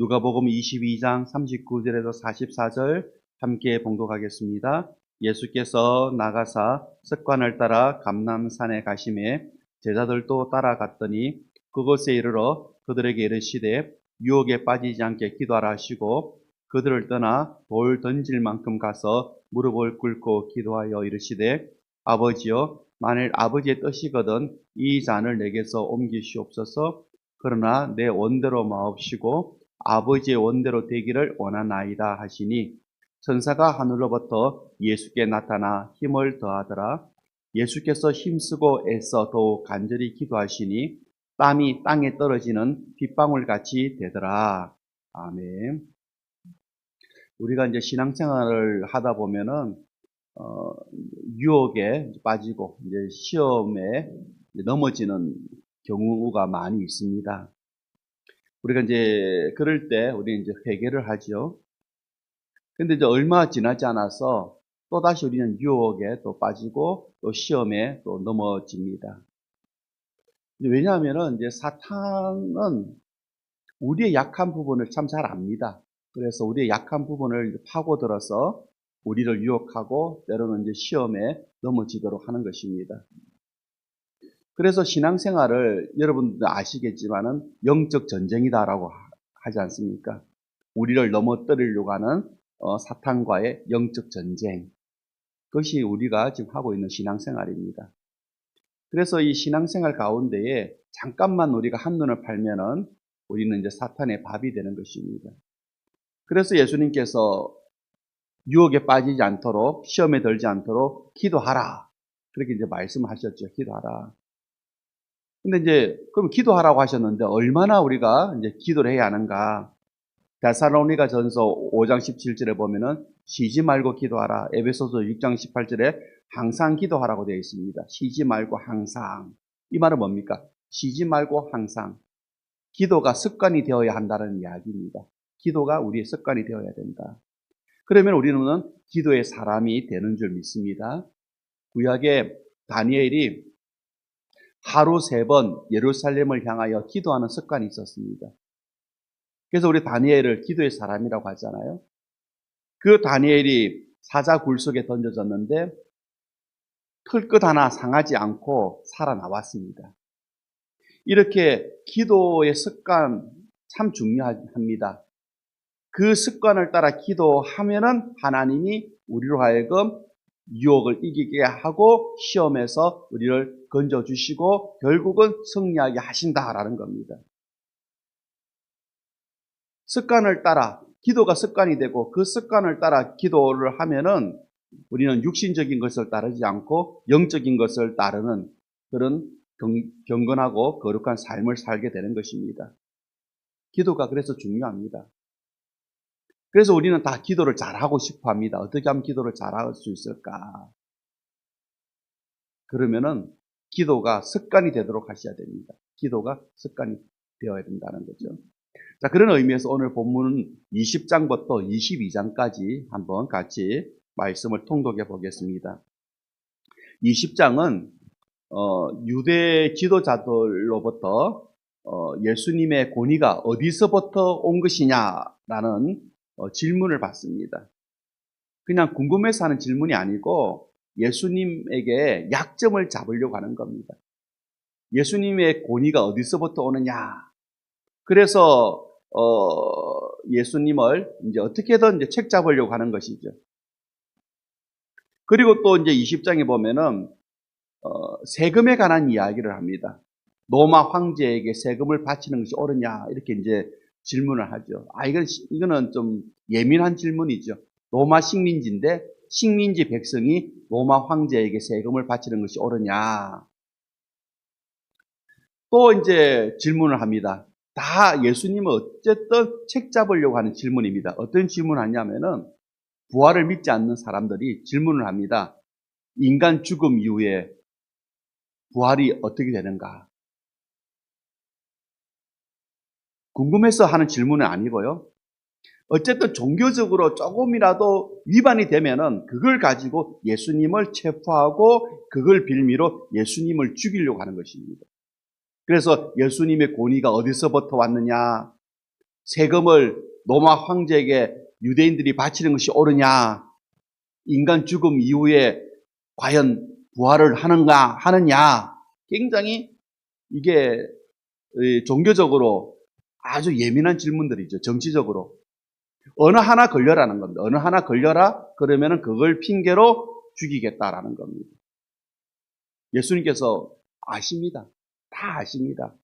누가복음 22장 39절에서 44절 함께 봉독하겠습니다. 예수께서 나가사 습관을 따라 감남산에 가심에 제자들도 따라갔더니 그곳에 이르러 그들에게 이르시되 유혹에 빠지지 않게 기도하라 하시고 그들을 떠나 돌 던질 만큼 가서 무릎을 꿇고 기도하여 이르시되 아버지여 만일 아버지의 뜻이거든 이 잔을 내게서 옮기시옵소서 그러나 내 원대로 마옵시고 아버지의 원대로 되기를 원하나이다 하시니 천사가 하늘로부터 예수께 나타나 힘을 더하더라 예수께서 힘쓰고 애써 더욱 간절히 기도하시니 땀이 땅에 떨어지는 빗방울 같이 되더라 아멘. 우리가 이제 신앙생활을 하다 보면은 어, 유혹에 빠지고 이제 시험에 넘어지는 경우가 많이 있습니다. 우리가 이제 그럴 때 우리 이제 회개를 하죠. 근데 이제 얼마 지나지 않아서 또 다시 우리는 유혹에 또 빠지고 또 시험에 또 넘어집니다. 왜냐하면은 이제 사탄은 우리의 약한 부분을 참 잘 압니다. 그래서 우리의 약한 부분을 파고들어서 우리를 유혹하고 때로는 이제 시험에 넘어지도록 하는 것입니다. 그래서 신앙생활을 여러분들 아시겠지만은 영적 전쟁이다라고 하지 않습니까? 우리를 넘어뜨리려고 하는 어, 사탄과의 영적 전쟁. 그것이 우리가 지금 하고 있는 신앙생활입니다. 그래서 이 신앙생활 가운데에 잠깐만 우리가 한눈을 팔면은 우리는 이제 사탄의 밥이 되는 것입니다. 그래서 예수님께서 유혹에 빠지지 않도록 시험에 들지 않도록 기도하라. 그렇게 이제 말씀하셨죠. 기도하라. 근데 이제 그럼 기도하라고 하셨는데 얼마나 우리가 이제 기도를 해야 하는가? 데살로니가 전서 5장 17절에 보면은 쉬지 말고 기도하라. 에베소서 6장 18절에 항상 기도하라고 되어 있습니다. 쉬지 말고 항상. 이 말은 뭡니까? 쉬지 말고 항상. 기도가 습관이 되어야 한다는 이야기입니다. 기도가 우리의 습관이 되어야 된다. 그러면 우리는 기도의 사람이 되는 줄 믿습니다. 구약에 다니엘이 하루 세 번 예루살렘을 향하여 기도하는 습관이 있었습니다. 그래서 우리 다니엘을 기도의 사람이라고 하잖아요. 그 다니엘이 사자 굴 속에 던져졌는데 틀끝 하나 상하지 않고 살아나왔습니다. 이렇게 기도의 습관 참 중요합니다. 그 습관을 따라 기도하면은 하나님이 우리로 하여금 유혹을 이기게 하고 시험에서 우리를 건져주시고 결국은 승리하게 하신다라는 겁니다. 습관을 따라 기도가 습관이 되고 그 습관을 따라 기도를 하면은 우리는 육신적인 것을 따르지 않고 영적인 것을 따르는 그런 경건하고 거룩한 삶을 살게 되는 것입니다. 기도가 그래서 중요합니다. 그래서 우리는 다 기도를 잘하고 싶어 합니다. 어떻게 하면 기도를 잘할 수 있을까? 그러면은 기도가 습관이 되도록 하셔야 됩니다. 기도가 습관이 되어야 된다는 거죠. 자, 그런 의미에서 오늘 본문은 20장부터 22장까지 한번 같이 말씀을 통독해 보겠습니다. 20장은 어, 유대 지도자들로부터 어, 예수님의 권위가 어디서부터 온 것이냐라는 어, 질문을 받습니다. 그냥 궁금해서 하는 질문이 아니고 예수님에게 약점을 잡으려고 하는 겁니다. 예수님의 권위가 어디서부터 오느냐. 그래서 어, 예수님을 이제 어떻게든 이제 책 잡으려고 하는 것이죠. 그리고 또 이제 20장에 보면은 어, 세금에 관한 이야기를 합니다. 로마 황제에게 세금을 바치는 것이 옳으냐 이렇게 이제 질문을 하죠. 아 이건 이거는 좀 예민한 질문이죠. 로마 식민지인데 식민지 백성이 로마 황제에게 세금을 바치는 것이 옳으냐? 또 이제 질문을 합니다. 다 예수님은 어쨌든 책 잡으려고 하는 질문입니다. 어떤 질문을 하냐면은 부활을 믿지 않는 사람들이 질문을 합니다. 인간 죽음 이후에 부활이 어떻게 되는가? 궁금해서 하는 질문은 아니고요. 어쨌든 종교적으로 조금이라도 위반이 되면은 그걸 가지고 예수님을 체포하고 그걸 빌미로 예수님을 죽이려고 하는 것입니다. 그래서 예수님의 권위가 어디서부터 왔느냐? 세금을 로마 황제에게 유대인들이 바치는 것이 옳으냐? 인간 죽음 이후에 과연 부활을 하는가, 하느냐? 굉장히 이게 이, 종교적으로 아주 예민한 질문들이죠. 정치적으로. 어느 하나 걸려라는 겁니다. 어느 하나 걸려라? 그러면은 그걸 핑계로 죽이겠다라는 겁니다. 예수님께서 아십니다. 다 아십니다.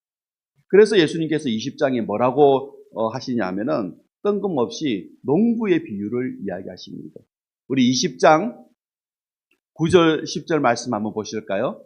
그래서 예수님께서 20장에 뭐라고 어, 하시냐면은 뜬금없이 농부의 비유를 이야기하십니다. 우리 20장 9절 10절 말씀 한번 보실까요?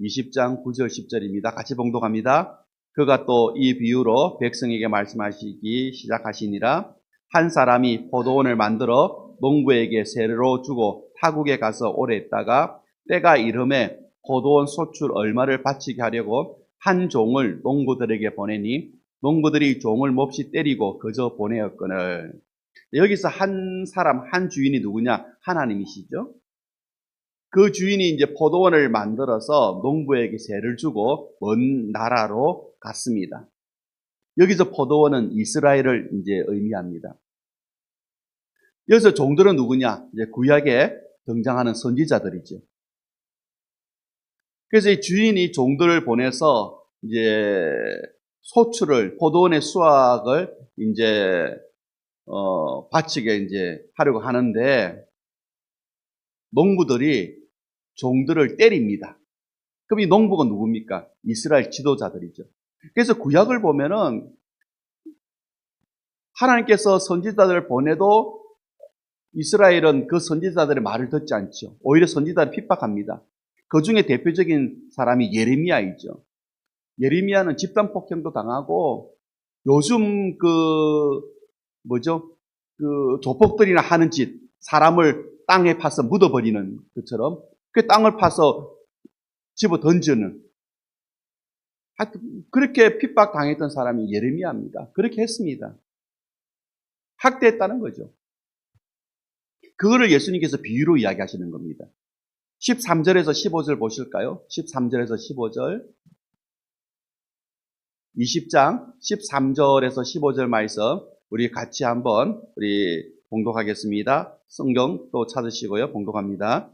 20장 9절 10절입니다. 같이 봉독합니다. 그가 또 이 비유로 백성에게 말씀하시기 시작하시니라. 한 사람이 포도원을 만들어 농부에게 세로 주고 타국에 가서 오래 있다가 때가 이름에 포도원 소출 얼마를 바치게 하려고 한 종을 농부들에게 보내니 농부들이 종을 몹시 때리고 그저 보내었거늘. 여기서 한 사람 한 주인이 누구냐? 하나님이시죠. 그 주인이 이제 포도원을 만들어서 농부에게 세를 주고 먼 나라로 갔습니다. 여기서 포도원은 이스라엘을 이제 의미합니다. 여기서 종들은 누구냐? 이제 구약에 등장하는 선지자들이죠. 그래서 이 주인이 종들을 보내서 이제 소출을 포도원의 수확을 이제 어 바치게 이제 하려고 하는데 농부들이 종들을 때립니다. 그럼 이 농부가 누굽니까? 이스라엘 지도자들이죠. 그래서 구약을 보면은 하나님께서 선지자들을 보내도 이스라엘은 그 선지자들의 말을 듣지 않죠. 오히려 선지자를 핍박합니다. 그 중에 대표적인 사람이 예레미야이죠. 예레미야는 집단 폭행도 당하고 요즘 그 뭐죠? 그 조폭들이나 하는 짓, 사람을 땅에 파서 묻어버리는 것처럼 그 땅을 파서 집어 던지는 그렇게 핍박 당했던 사람이 예레미야입니다. 그렇게 했습니다. 학대했다는 거죠. 그거를 예수님께서 비유로 이야기하시는 겁니다. 13절에서 15절 보실까요? 13절에서 15절. 20장 13절에서 15절 말씀 우리 같이 한번 우리 봉독하겠습니다. 성경 또 찾으시고요. 봉독합니다.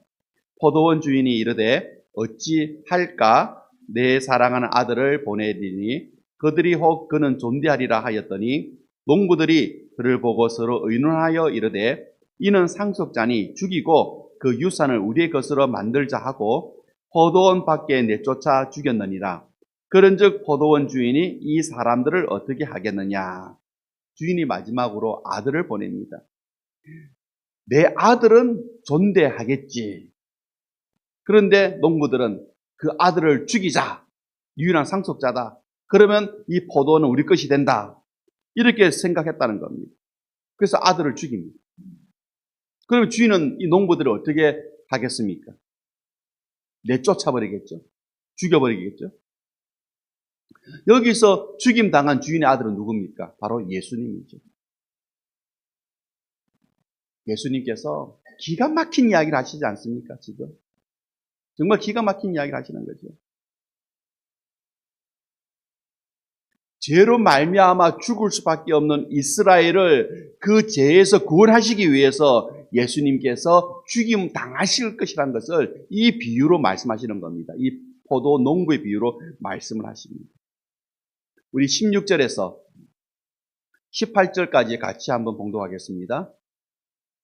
포도원 주인이 이르되 어찌 할까 내 사랑하는 아들을 보내리니 그들이 혹 그는 존대하리라 하였더니 농부들이 그를 보고 서로 의논하여 이르되 이는 상속자니 죽이고 그 유산을 우리의 것으로 만들자 하고 포도원 밖에 내쫓아 죽였느니라. 그런즉 포도원 주인이 이 사람들을 어떻게 하겠느냐? 주인이 마지막으로 아들을 보냅니다. 내 아들은 존대하겠지. 그런데 농부들은 그 아들을 죽이자. 유일한 상속자다. 그러면 이 포도원은 우리 것이 된다. 이렇게 생각했다는 겁니다. 그래서 아들을 죽입니다. 그러면 주인은 이 농부들을 어떻게 하겠습니까? 내쫓아버리겠죠. 죽여버리겠죠. 여기서 죽임 당한 주인의 아들은 누굽니까? 바로 예수님이죠. 예수님께서 기가 막힌 이야기를 하시지 않습니까? 지금. 정말 기가 막힌 이야기를 하시는 거죠. 죄로 말미암아 죽을 수밖에 없는 이스라엘을 그 죄에서 구원하시기 위해서 예수님께서 죽임 당하실 것이라는 것을 이 비유로 말씀하시는 겁니다. 이 포도 농부의 비유로 말씀을 하십니다. 우리 16절에서 18절까지 같이 한번 봉독하겠습니다.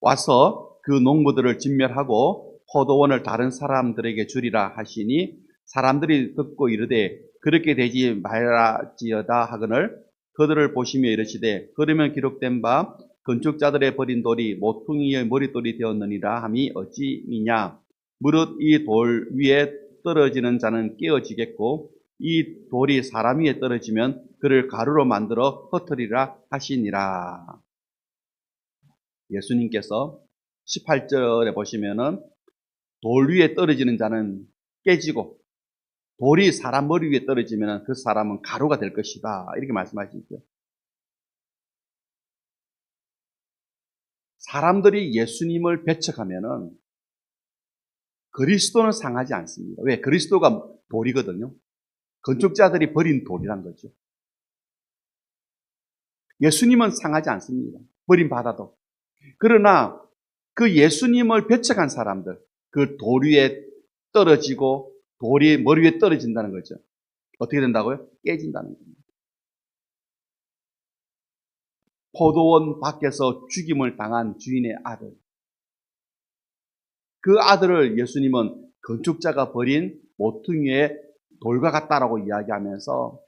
와서 그 농부들을 진멸하고 포도원을 다른 사람들에게 주리라 하시니 사람들이 듣고 이르되 그렇게 되지 말라지어다 하거늘 그들을 보시며 이르시되 그러면 기록된 바 건축자들의 버린 돌이 모퉁이의 머릿돌이 되었느니라 함이 어찌미냐 무릇 이 돌 위에 떨어지는 자는 깨어지겠고 이 돌이 사람 위에 떨어지면 그를 가루로 만들어 흩어리라 하시니라. 예수님께서 18절에 보시면은 돌 위에 떨어지는 자는 깨지고 돌이 사람 머리 위에 떨어지면 그 사람은 가루가 될 것이다. 이렇게 말씀하시죠. 사람들이 예수님을 배척하면은 그리스도는 상하지 않습니다. 왜? 그리스도가 돌이거든요. 건축자들이 버린 돌이란 거죠. 예수님은 상하지 않습니다. 버림받아도. 그러나 그 예수님을 배척한 사람들, 그 돌 위에 떨어지고 돌이 머리 위에 떨어진다는 거죠. 어떻게 된다고요? 깨진다는 겁니다. 포도원 밖에서 죽임을 당한 주인의 아들. 그 아들을 예수님은 건축자가 버린 모퉁이의 돌과 같다라고 이야기하면서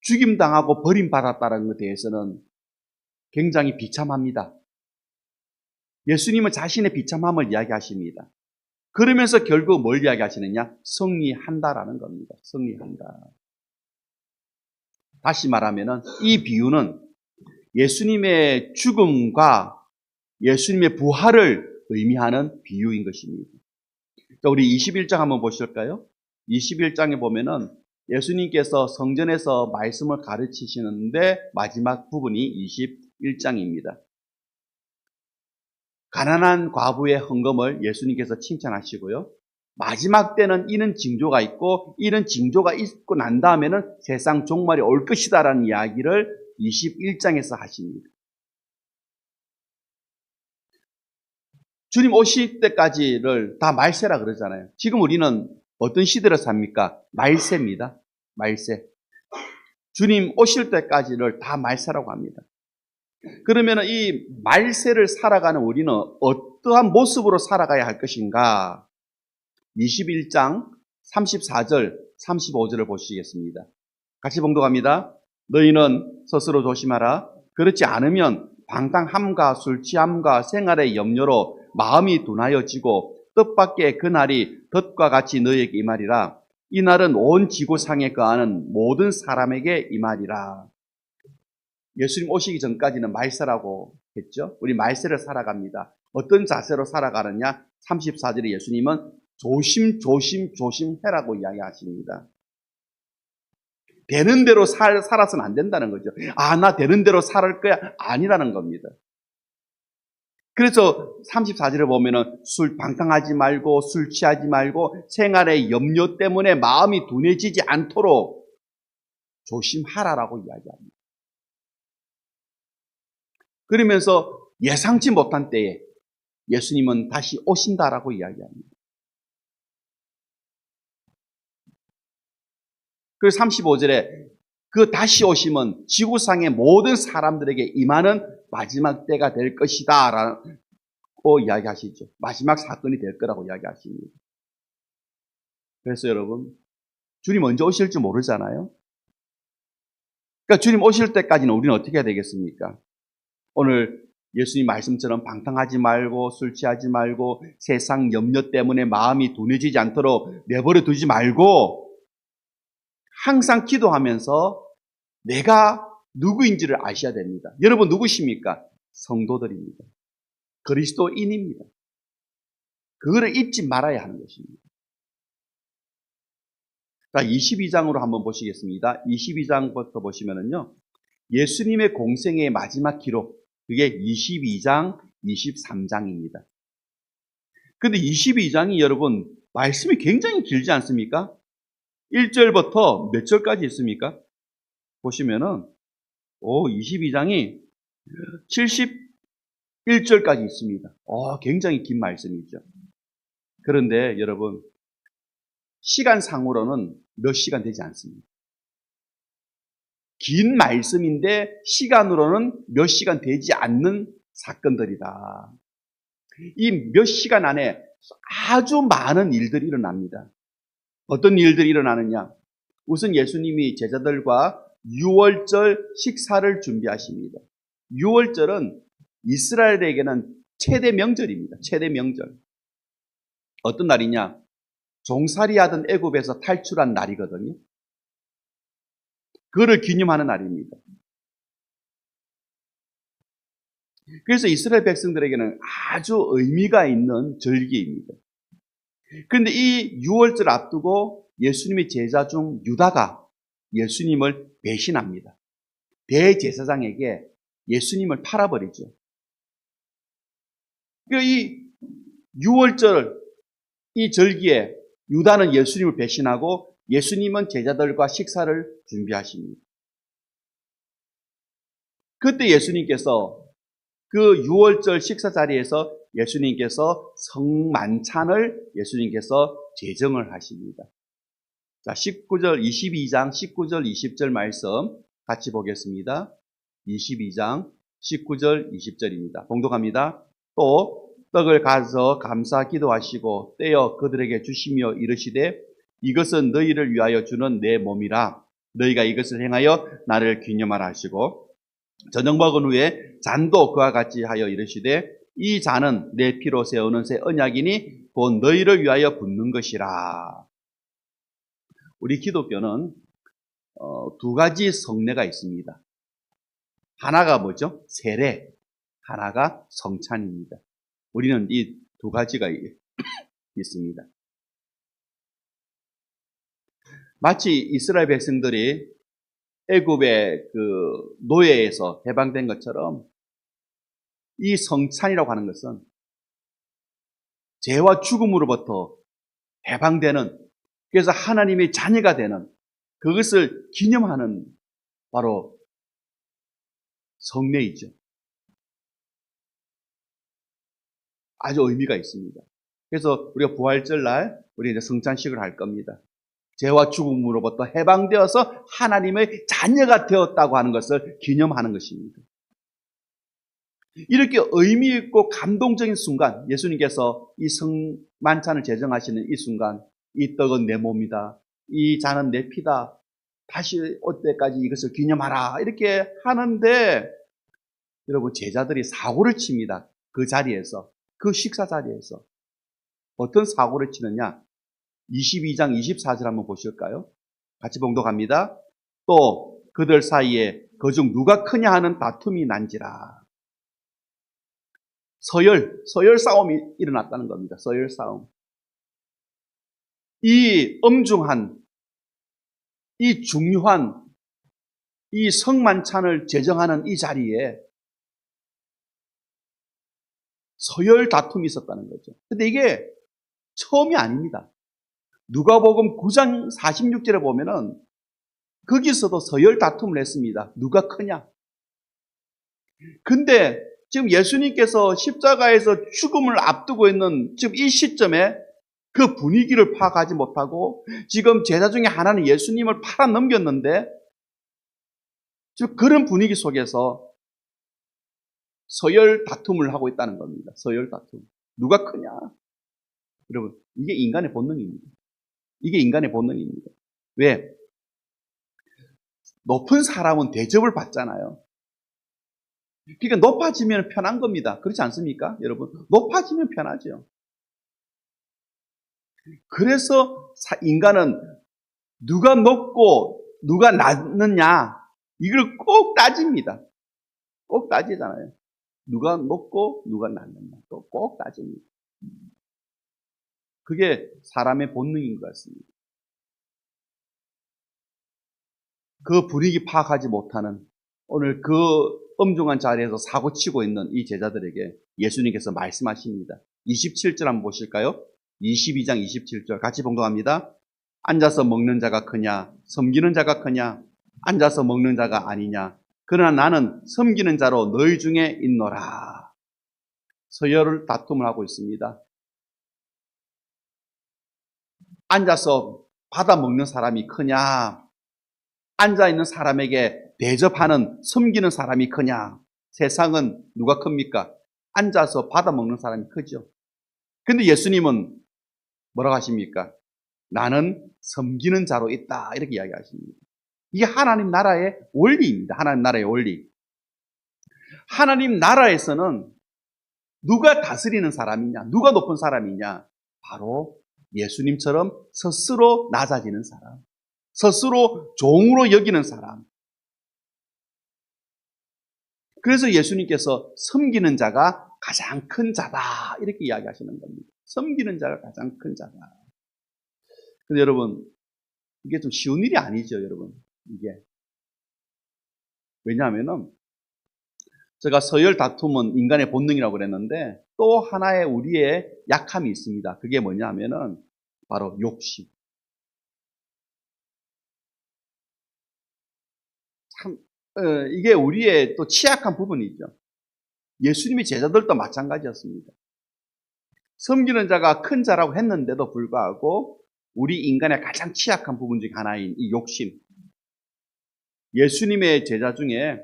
죽임당하고 버림받았다는 것에 대해서는 굉장히 비참합니다. 예수님은 자신의 비참함을 이야기하십니다. 그러면서 결국 뭘 이야기하시느냐? 승리한다라는 겁니다. 승리한다. 다시 말하면은 이 비유는 예수님의 죽음과 예수님의 부활을 의미하는 비유인 것입니다. 자, 우리 21장 한번 보실까요? 21장에 보면은 예수님께서 성전에서 말씀을 가르치시는데 마지막 부분이 21장입니다. 가난한 과부의 헌금을 예수님께서 칭찬하시고요. 마지막 때는 이런 징조가 있고 이런 징조가 있고 난 다음에는 세상 종말이 올 것이다라는 이야기를 21장에서 하십니다. 주님 오실 때까지를 다 말세라 그러잖아요. 지금 우리는 어떤 시대를 삽니까? 말세입니다. 말세. 주님 오실 때까지를 다 말세라고 합니다. 그러면 이 말세를 살아가는 우리는 어떠한 모습으로 살아가야 할 것인가? 21장 34절, 35절을 보시겠습니다. 같이 봉독합니다. 너희는 스스로 조심하라. 그렇지 않으면 방탕함과 술 취함과 생활의 염려로 마음이 둔하여지고 뜻밖의 그날이 덫과 같이 너희에게. 이 날은 온 지구상에 거하는 모든 사람에게 임하리라. 예수님 오시기 전까지는 말세라고 했죠. 우리 말세를 살아갑니다. 어떤 자세로 살아가느냐? 34절에 예수님은 조심, 조심, 조심해라고 이야기하십니다. 되는 대로 살, 살아서는 안 된다는 거죠. 아, 나 되는 대로 살을 거야. 아니라는 겁니다. 그래서 34절에 보면은 술 방탕하지 말고 술 취하지 말고 생활의 염려 때문에 마음이 둔해지지 않도록 조심하라라고 이야기합니다. 그러면서 예상치 못한 때에 예수님은 다시 오신다라고 이야기합니다. 그리고 35절에 그 다시 오심은 지구상의 모든 사람들에게 임하는 마지막 때가 될 것이다. 라고 이야기하시죠. 마지막 사건이 될 거라고 이야기하십니다. 그래서 여러분, 주님 언제 오실지 모르잖아요. 그러니까 주님 오실 때까지는 우리는 어떻게 해야 되겠습니까? 오늘 예수님 말씀처럼 방탕하지 말고 술 취하지 말고 세상 염려 때문에 마음이 둔해지지 않도록 내버려 두지 말고 항상 기도하면서 내가 누구인지를 아셔야 됩니다. 여러분 누구십니까? 성도들입니다. 그리스도인입니다. 그거를 잊지 말아야 하는 것입니다. 자, 22장으로 한번 보시겠습니다. 22장부터 보시면은요. 예수님의 공생의 마지막 기록, 그게 22장, 23장입니다. 근데 22장이 여러분, 말씀이 굉장히 길지 않습니까? 1절부터 몇 절까지 있습니까? 보시면은, 오, 22장이 71절까지 있습니다. 어, 굉장히 긴 말씀이죠. 그런데 여러분, 시간상으로는 몇 시간 되지 않습니다. 긴 말씀인데 시간으로는 몇 시간 되지 않는 사건들이다. 이 몇 시간 안에 아주 많은 일들이 일어납니다. 어떤 일들이 일어나느냐? 우선 예수님이 제자들과 6월절 식사를 준비하십니다. 6월절은 이스라엘에게는 최대 명절입니다. 최대 명절. 어떤 날이냐? 종살이 하던 애굽에서 탈출한 날이거든요. 그거를 기념하는 날입니다. 그래서 이스라엘 백성들에게는 아주 의미가 있는 절기입니다. 그런데 이 6월절 앞두고 예수님의 제자 중 유다가 예수님을 배신합니다. 대제사장에게 예수님을 팔아버리죠. 이 6월절 이 절기에 유다는 예수님을 배신하고 예수님은 제자들과 식사를 준비하십니다. 그때 예수님께서 그 6월절 식사 자리에서 예수님께서 성만찬을 예수님께서 제정을 하십니다. 자, 19절, 22장, 19절, 20절 말씀 같이 보겠습니다. 22장, 19절, 20절입니다. 봉독합니다. 또 떡을 가서 감사 기도하시고 떼어 그들에게 주시며 이르시되 이것은 너희를 위하여 주는 내 몸이라 너희가 이것을 행하여 나를 기념하라 하시고 저녁 먹은 후에 잔도 그와 같이 하여 이르시되 이 잔은 내 피로 세우는 새 언약이니 곧 너희를 위하여 붓는 것이라. 우리 기독교는 어, 두 가지 성례가 있습니다. 하나가 뭐죠? 세례, 하나가 성찬입니다. 우리는 이 두 가지가 있습니다. 마치 이스라엘 백성들이 애굽의 그 노예에서 해방된 것처럼 이 성찬이라고 하는 것은 죄와 죽음으로부터 해방되는 그래서 하나님의 자녀가 되는 그것을 기념하는 바로 성례이죠. 아주 의미가 있습니다. 그래서 우리가 부활절 날 우리 이제 성찬식을 할 겁니다. 죄와 죽음으로부터 해방되어서 하나님의 자녀가 되었다고 하는 것을 기념하는 것입니다. 이렇게 의미 있고 감동적인 순간, 예수님께서 이 성만찬을 제정하시는 이 순간, 이 떡은 내 몸이다. 이 잔은 내 피다. 다시 올 때까지 이것을 기념하라. 이렇게 하는데, 여러분, 제자들이 사고를 칩니다. 그 자리에서. 그 식사 자리에서. 어떤 사고를 치느냐? 22장 24절 한번 보실까요? 같이 봉독합니다. 또 그들 사이에 그중 누가 크냐 하는 다툼이 난지라. 서열, 서열 싸움이 일어났다는 겁니다. 서열 싸움. 이 엄중한, 이 중요한, 이 성만찬을 제정하는 이 자리에 서열 다툼이 있었다는 거죠. 근데 이게 처음이 아닙니다. 누가복음 9장 46절에 보면은 거기서도 서열 다툼을 했습니다. 누가 크냐? 근데 지금 예수님께서 십자가에서 죽음을 앞두고 있는 지금 이 시점에 그 분위기를 파악하지 못하고 지금 제자 중에 하나는 예수님을 팔아 넘겼는데 지금 그런 분위기 속에서 서열 다툼을 하고 있다는 겁니다. 서열 다툼. 누가 크냐? 여러분, 이게 인간의 본능입니다. 이게 인간의 본능입니다. 왜? 높은 사람은 대접을 받잖아요. 그러니까 높아지면 편한 겁니다. 그렇지 않습니까? 여러분, 높아지면 편하죠. 그래서 인간은 누가 높고 누가 낮느냐 이걸 꼭 따집니다. 꼭 따지잖아요. 누가 높고 누가 낮느냐 또 꼭 따집니다. 그게 사람의 본능인 것 같습니다. 그 분위기 파악하지 못하는 오늘 그 엄중한 자리에서 사고 치고 있는 이 제자들에게 예수님께서 말씀하십니다. 27절 한번 보실까요? 22장 27절 같이 봉독합니다. 앉아서 먹는 자가 크냐? 섬기는 자가 크냐? 앉아서 먹는 자가 아니냐? 그러나 나는 섬기는 자로 너희 중에 있노라. 서열을 다툼을 하고 있습니다. 앉아서 받아 먹는 사람이 크냐? 앉아 있는 사람에게 대접하는 섬기는 사람이 크냐? 세상은 누가 큽니까? 앉아서 받아 먹는 사람이 크죠. 근데 예수님은 뭐라고 하십니까? 나는 섬기는 자로 있다. 이렇게 이야기하십니다. 이게 하나님 나라의 원리입니다. 하나님 나라의 원리. 하나님 나라에서는 누가 다스리는 사람이냐? 누가 높은 사람이냐? 바로 예수님처럼 스스로 낮아지는 사람, 스스로 종으로 여기는 사람. 그래서 예수님께서 섬기는 자가 가장 큰 자다. 이렇게 이야기하시는 겁니다. 섬기는 자가 가장 큰 자다. 근데 여러분, 이게 좀 쉬운 일이 아니죠, 여러분. 이게. 왜냐하면은, 제가 서열 다툼은 인간의 본능이라고 그랬는데 또 하나의 우리의 약함이 있습니다. 그게 뭐냐면은 바로 욕심. 참 어, 이게 우리의 또 취약한 부분이죠. 예수님의 제자들도 마찬가지였습니다. 섬기는 자가 큰 자라고 했는데도 불구하고 우리 인간의 가장 취약한 부분 중 하나인 이 욕심. 예수님의 제자 중에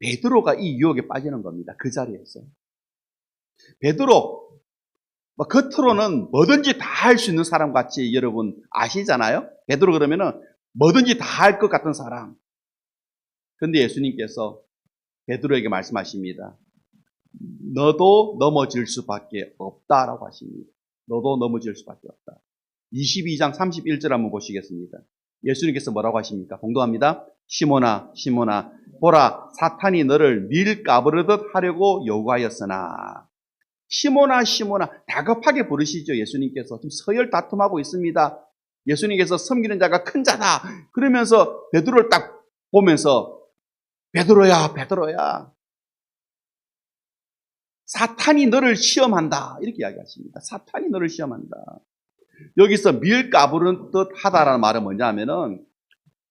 베드로가 이 유혹에 빠지는 겁니다. 그 자리에서. 베드로, 뭐 겉으로는 뭐든지 다 할 수 있는 사람 같이 여러분 아시잖아요? 베드로 그러면은 뭐든지 다 할 것 같은 사람. 근데 예수님께서 베드로에게 말씀하십니다. 너도 넘어질 수밖에 없다라고 하십니다. 너도 넘어질 수밖에 없다. 22장 31절 한번 보시겠습니다. 예수님께서 뭐라고 하십니까? 공도합니다. 시모나, 시모나, 보라, 사탄이 너를 밀 까부르듯 하려고 요구하였으나. 시모나, 시모나, 다급하게 부르시죠. 예수님께서. 지금 서열 다툼하고 있습니다. 예수님께서 섬기는 자가 큰 자다. 그러면서 베드로를 딱 보면서 베드로야, 베드로야. 사탄이 너를 시험한다. 이렇게 이야기하십니다. 사탄이 너를 시험한다. 여기서 밀 까부르듯 하다라는 말은 뭐냐면은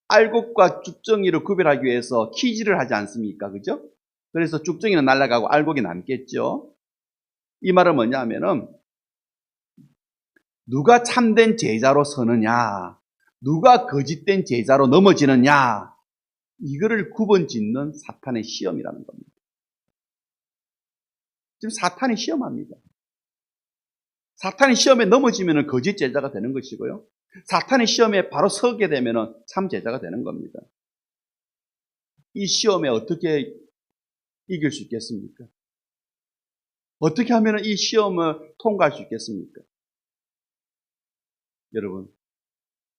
알곡과 쭉정이를 구별하기 위해서 키지를 하지 않습니까? 그죠? 그래서 쭉정이는 날아가고 알곡이 남겠죠? 이 말은 뭐냐면은 누가 참된 제자로 서느냐, 누가 거짓된 제자로 넘어지느냐, 이거를 구분 짓는 사탄의 시험이라는 겁니다. 지금 사탄이 시험합니다. 사탄의 시험에 넘어지면 거짓 제자가 되는 것이고요. 사탄의 시험에 바로 서게 되면 참 제자가 되는 겁니다. 이 시험에 어떻게 이길 수 있겠습니까? 어떻게 하면 이 시험을 통과할 수 있겠습니까? 여러분,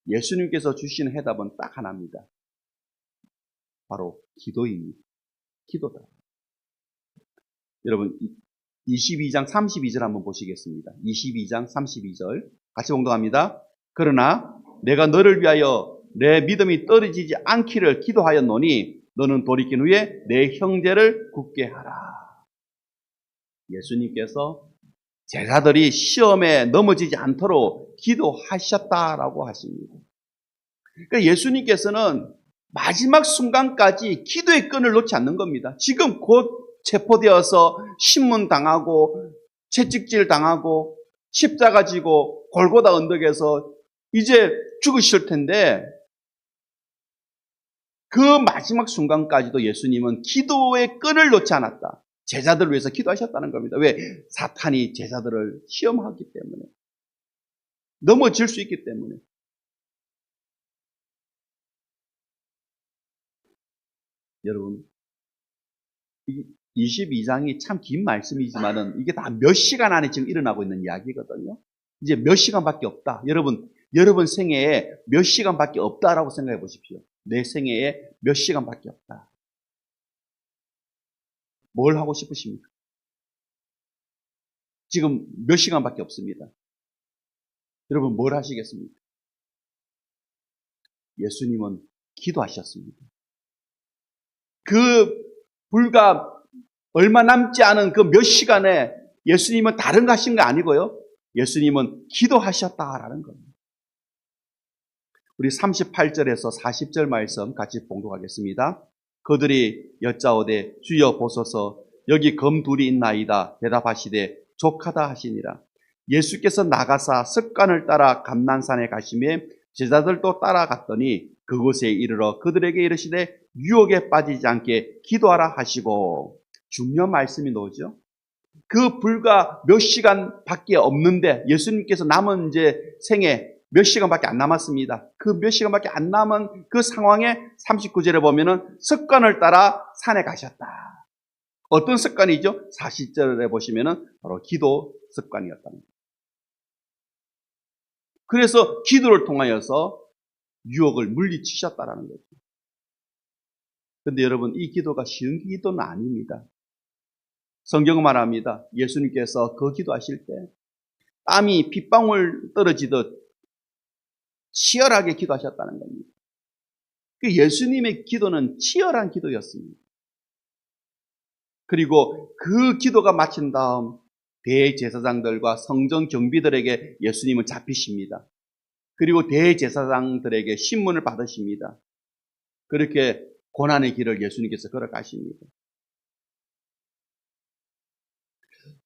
예수님께서 주시는 해답은 딱 하나입니다. 바로 기도입니다. 기도다. 여러분, 22장 32절 한번 보시겠습니다. 22장 32절. 같이 공동합니다. 그러나 내가 너를 위하여 내 믿음이 떨어지지 않기를 기도하였노니 너는 돌이킨 후에 내 형제를 굳게 하라. 예수님께서 제자들이 시험에 넘어지지 않도록 기도하셨다라고 하십니다. 그러니까 예수님께서는 마지막 순간까지 기도의 끈을 놓지 않는 겁니다. 지금 곧 체포되어서 신문 당하고 채찍질 당하고 십자가 지고 골고다 언덕에서 이제 죽으실 텐데 그 마지막 순간까지도 예수님은 기도의 끈을 놓지 않았다. 제자들을 위해서 기도하셨다는 겁니다. 왜? 사탄이 제자들을 시험하기 때문에. 넘어질 수 있기 때문에. 여러분, 22장이 참 긴 말씀이지만은 이게 다 몇 시간 안에 지금 일어나고 있는 이야기거든요. 이제 몇 시간밖에 없다. 여러분, 여러분 생애에 몇 시간밖에 없다라고 생각해 보십시오. 내 생애에 몇 시간밖에 없다. 뭘 하고 싶으십니까? 지금 몇 시간밖에 없습니다. 여러분 뭘 하시겠습니까? 예수님은 기도하셨습니다. 그 불과 얼마 남지 않은 그 몇 시간에 예수님은 다른 거 하신 거 아니고요. 예수님은 기도하셨다라는 겁니다. 우리 38절에서 40절 말씀 같이 봉독하겠습니다. 그들이 여짜오되 주여 보소서 여기 검 둘이 있나이다 대답하시되 족하다 하시니라. 예수께서 나가사 습관을 따라 감난산에 가시매 제자들도 따라갔더니 그곳에 이르러 그들에게 이르시되 유혹에 빠지지 않게 기도하라 하시고 중요한 말씀이 나오죠. 그 불과 몇 시간 밖에 없는데 예수님께서 남은 이제 생애 몇 시간밖에 안 남았습니다. 그 몇 시간밖에 안 남은 그 상황에 39절에 보면은 습관을 따라 산에 가셨다. 어떤 습관이죠? 40절에 보시면은 바로 기도 거예요. 그래서 기도를 통하여서 유혹을 물리치셨다라는 거죠. 근데 여러분, 이 기도가 쉬운 기도는 아닙니다. 성경은 말합니다. 예수님께서 그 기도하실 때 땀이 빗방울 떨어지듯 치열하게 기도하셨다는 겁니다. 그 예수님의 기도는 치열한 기도였습니다. 그리고 그 기도가 마친 다음 대제사장들과 성전 경비들에게 예수님은 잡히십니다. 그리고 대제사장들에게 신문을 받으십니다. 그렇게 고난의 길을 예수님께서 걸어가십니다.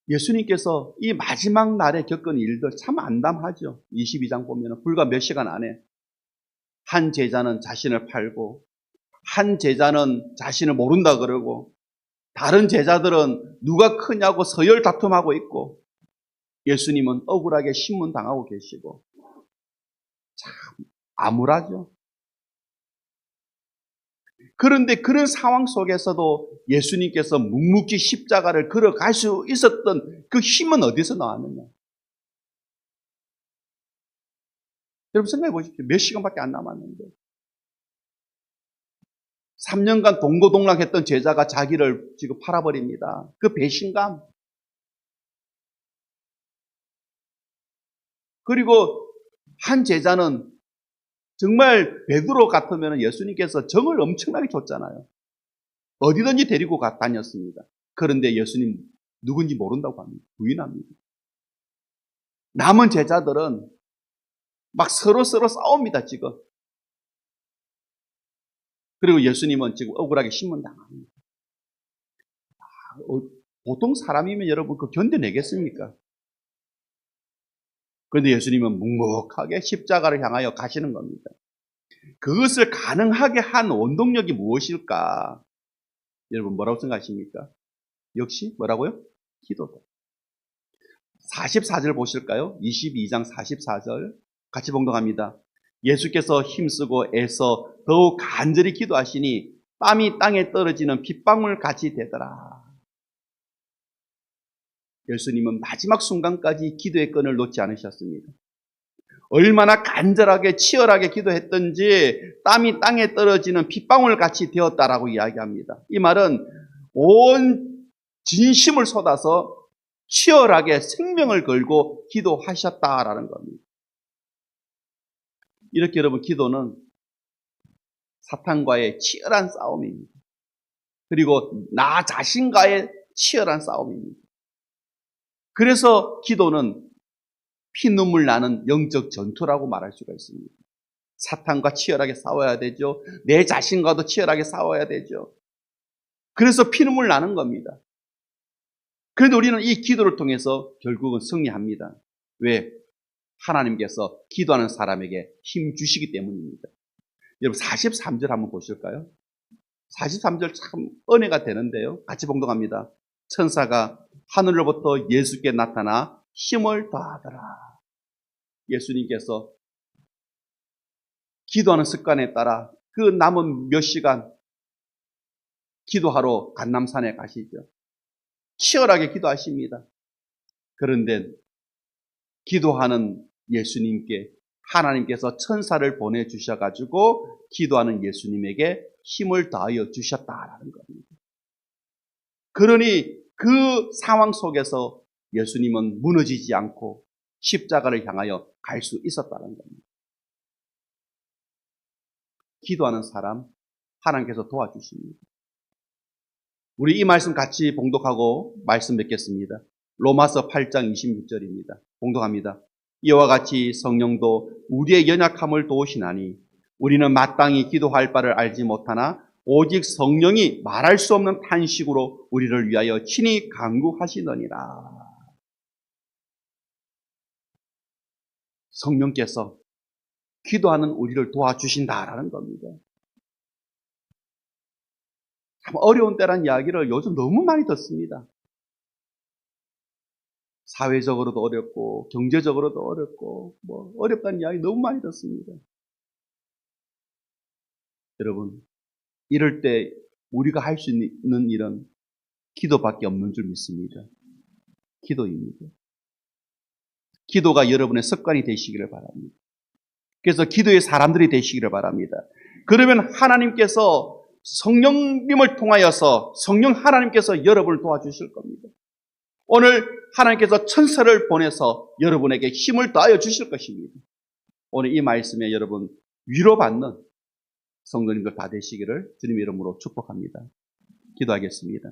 예수님께서 이 마지막 날에 겪은 일들 참 안담하죠. 22장 보면 불과 몇 시간 안에 한 제자는 자신을 팔고 한 제자는 자신을 모른다 그러고 다른 제자들은 누가 크냐고 서열 다툼하고 있고 예수님은 억울하게 신문 당하고 계시고 참 암울하죠. 그런데 그런 상황 속에서도 예수님께서 묵묵히 십자가를 걸어갈 수 있었던 그 힘은 어디서 나왔느냐? 여러분 생각해 보십시오. 몇 시간밖에 안 남았는데. 3년간 동고동락했던 제자가 자기를 지금 팔아버립니다. 그 배신감. 그리고 한 제자는 정말 베드로 같으면 예수님께서 정을 엄청나게 줬잖아요. 어디든지 데리고 가 다녔습니다. 그런데 예수님 누군지 모른다고 합니다. 부인합니다. 남은 제자들은 막 서로 서로 싸웁니다, 지금. 그리고 예수님은 지금 억울하게 신문당합니다. 아, 어, 보통 사람이면 여러분 그 견뎌내겠습니까? 그런데 예수님은 묵묵하게 십자가를 향하여 가시는 겁니다. 그것을 가능하게 한 원동력이 무엇일까? 여러분 뭐라고 생각하십니까? 역시 뭐라고요? 기도다. 44절 보실까요? 22장 44절 같이 봉독합니다. 예수께서 힘쓰고 애써 더욱 간절히 기도하시니 땀이 땅에 떨어지는 빗방울 같이 되더라. 예수님은 마지막 순간까지 기도의 끈을 놓지 않으셨습니다. 얼마나 간절하게 치열하게 기도했던지 땀이 땅에 떨어지는 빗방울 같이 되었다라고 이야기합니다. 이 말은 온 진심을 쏟아서 치열하게 생명을 걸고 기도하셨다라는 겁니다. 이렇게 여러분 기도는 사탄과의 치열한 싸움입니다. 그리고 나 자신과의 치열한 싸움입니다. 그래서 기도는 피눈물 나는 영적 전투라고 말할 수가 있습니다. 사탄과 치열하게 싸워야 되죠. 내 자신과도 치열하게 싸워야 되죠. 그래서 피눈물 나는 겁니다. 그런데 우리는 이 기도를 통해서 결국은 승리합니다. 왜? 하나님께서 기도하는 사람에게 힘 주시기 때문입니다. 여러분 43절 한번 보실까요? 43절 참 은혜가 되는데요. 같이 봉독합니다. 천사가 하늘로부터 예수께 나타나 힘을 더하더라. 예수님께서 기도하는 습관에 따라 그 남은 몇 시간 기도하러 간남산에 가시죠. 치열하게 기도하십니다. 그런데 기도하는 예수님께 하나님께서 천사를 보내주셔가지고 기도하는 예수님에게 힘을 더하여 주셨다라는 겁니다. 그러니 그 상황 속에서 예수님은 무너지지 않고 십자가를 향하여 갈 수 있었다는 겁니다. 기도하는 사람, 하나님께서 도와주십니다. 우리 이 말씀 같이 봉독하고 말씀 맺겠습니다. 로마서 8장 26절입니다. 봉독합니다. 이와 같이 성령도 우리의 연약함을 도우시나니 우리는 마땅히 기도할 바를 알지 못하나 오직 성령이 말할 수 없는 탄식으로 우리를 위하여 친히 강구하시느니라. 성령께서 기도하는 우리를 도와주신다라는 겁니다. 참 어려운 때란 이야기를 요즘 너무 많이 듣습니다. 사회적으로도 어렵고 경제적으로도 어렵고 뭐 어렵다는 이야기 너무 많이 듣습니다. 여러분 이럴 때 우리가 할 수 있는 일은 기도밖에 없는 줄 믿습니다. 기도입니다. 기도가 여러분의 습관이 되시기를 바랍니다. 그래서 기도의 사람들이 되시기를 바랍니다. 그러면 하나님께서 성령님을 통하여서 성령 하나님께서 여러분을 도와주실 겁니다. 오늘 하나님께서 천사를 보내서 여러분에게 힘을 더하여 주실 것입니다. 오늘 이 말씀에 여러분 위로받는 성도님들 다 되시기를 주님 이름으로 축복합니다. 기도하겠습니다.